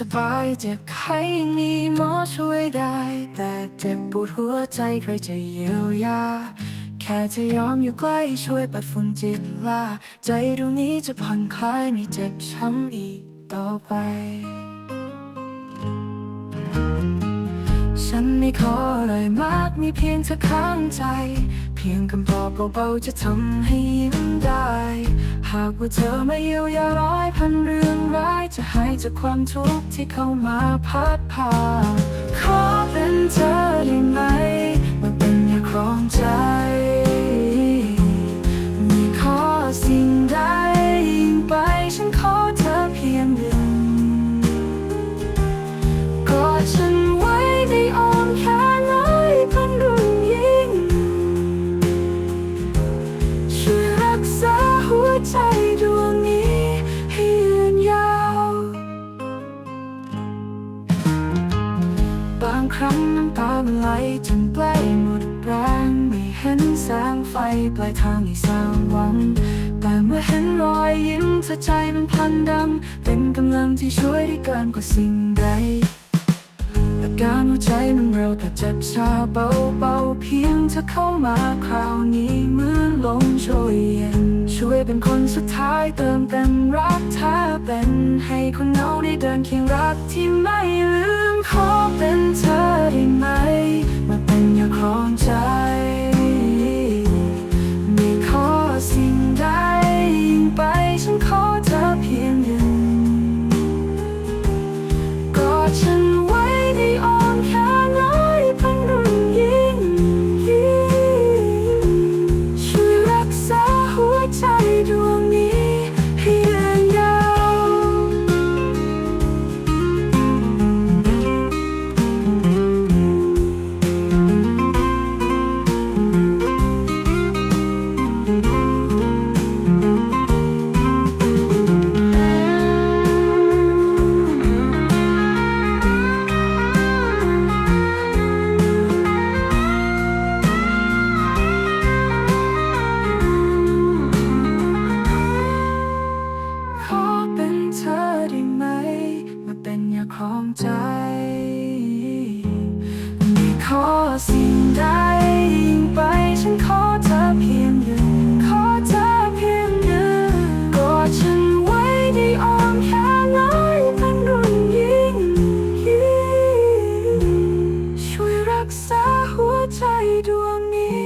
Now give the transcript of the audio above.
สบายเจ็บไข้ยังมีหมอช่วยได้ แต่เจ็บปวดหัวใจใครจะเยียวยา แค่จะยอมอยู่ใกล้ช่วยปัดฝุ่นจิตลา ใจดวงนี้จะผ่อนคลายไม่เจ็บช้ำอีกต่อไป ฉันไม่ขออะไรมากมีเพียงเธอข้างใจ เพียงคำตอบเบาๆจะทำให้ยิ้มได้ หากว่าเธอไม่เยียวยาร้อยพันเรื่องร้ายจะหายจากความทุกข์ที่เข้ามาพัดพาขอเป็นเธอได้ไหมางครั้งน้ำตามันไหลจนใกล้หมดแรงไม่เห็นแสงไฟปลายทางให้สร้างหวัง แต่เมื่อเห็นรอยยิ้มเธอใจมันพันดำเป็นกำลังที่ช่วยได้เกินกว่าสิ่งใดอาการหัวใจมันเร็วแต่เจ็บชาเบาๆเพียงเธอเข้ามาคราวนี้เหมือนลมโชยเย็นช่วยเป็นคนสุดท้ายเติมเต็มรักเธอเป็นให้คนเหงาได้เดินเคียงรักที่ไม่ลืม กอ ของใจ ไม่ขอสิ่งใดยิ่งไป ฉันขอเธอเพียงหนึ่ง ขอเธอเพียงหนึ่งกอดฉันไว้ในอ้อมแขนน้อยพันรุ่นยิ่งยิ่งช่วยรักษาหัวใจดวงนี้